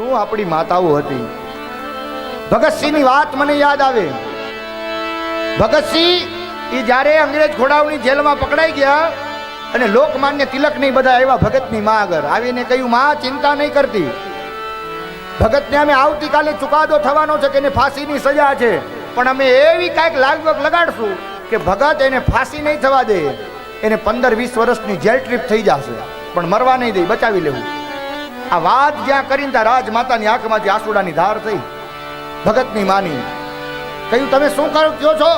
શું આપણી માતાઓ હતી? ભગતસિંહની વાત મને યાદ આવે. ભગતસિંહ એ જ્યારે અંગ્રેજ ઘોડાઓની જેલમાં પકડાઈ ગયા અને લોકમાન્ય તિલક નહીં બધા આવ્યા ભગતની માં આગળ. આવીને કહ્યું, માં, ચિંતા નહીં કરતી. ભગતને અમે આવતીકાલે ચુકાદો થવાનો છે કે એને ફાંસીની સજા છે. પણ અમે એવી કાંઈક લાગવગ લગાડશું કે ભગત એને ફાંસી નહીં થવા દે. એને પંદર વીસ વર્ષની જેલ ટ્રીપ થઈ જશે. પણ મરવા નહીં દે, બચાવી લેવું. આ વાત જ્યાં કરીને ત્યાં રાજમાતાની આંખમાંથી આંસુડાની ધાર થઈ. ભગતની માની, કહ્યું, તમે શું કરો કયો છો?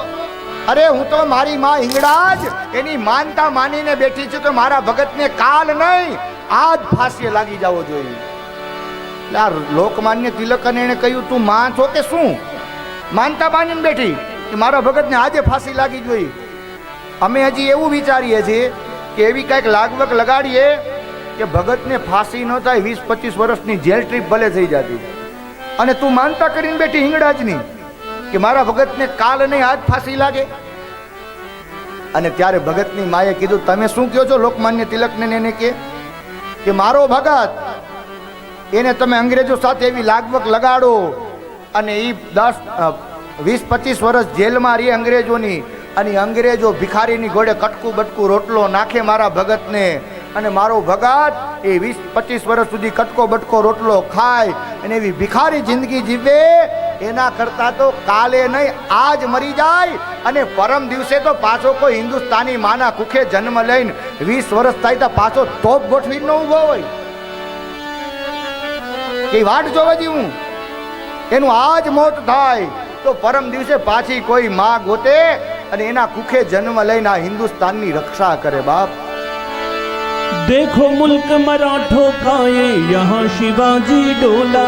અરે, હું તો મારી માં હિંગડા જ એની માનતા માનીને બેઠી છું તો મારા ભગતને કાલ નહીં, આજ ફાંસીએ લાગી જવો જોઈએ. આ લોકમાન્ય તિલકને એને કહ્યું, તું માં છો કે શું? માનતા માનીને બેઠી કે મારા ભગતને આજે ફાંસી લાગી જોઈએ. અમે હજી એવું વિચારીએ છીએ કે એવી કાંઈક લાગવક લગાડીએ કે ભગતને ફાંસી ન થાય, વીસ પચીસ વર્ષની જેલ ટ્રીપ ભલે થઈ જતી અને તું માનતા કરીને બેઠી હિંગળાજની કે મારા ભગતને કાલ નહીં, આજ ફાંસી લાગે. અને ત્યારે ભગતની માએ કીધું, તમે શું કહો છો? લોકમાન્ય તિલકને એને કે કે મારો ભગત, એને તમે અંગ્રેજો સાથે એવી લાગવક લગાડો અને એ દસ વીસ પચીસ વર્ષ જેલમાં રહી અંગ્રેજોની અને અંગ્રેજો ભિખારીની ઘોડે કટકું બટકું રોટલો નાખે મારા ભગતને અને મારો ભગત એ વીસ પચીસ વર્ષ સુધી કટકો બટકો રોટલો ખાય અને એવી ભિખારી જિંદગી જીવે, એના કરતા તો કાલે નહીં, આજ મરી જાય અને પરમ દિવસે તો પાછો કોઈ હિન્દુસ્તાની માના કુખે જન્મ લઈને વીસ વર્ષ થાય તો પાછો તોપ ગોઠવી ન ઊભો હોય. એ વાટ જોવા હું એનું આજ મોત થાય તો પરમ દિવસે પાછી કોઈ માં ગોતે અને એના કુખે જન્મ લઈને આ હિન્દુસ્તાનની રક્ષા કરે બાપ. देखो मुल्क मराठों का ये यहाँ शिवाजी डोला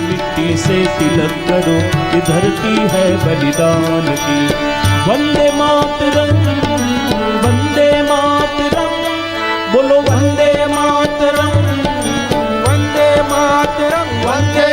मिट्टी से तिलक करो ये धरती है बलिदान की। वंदे मातरम।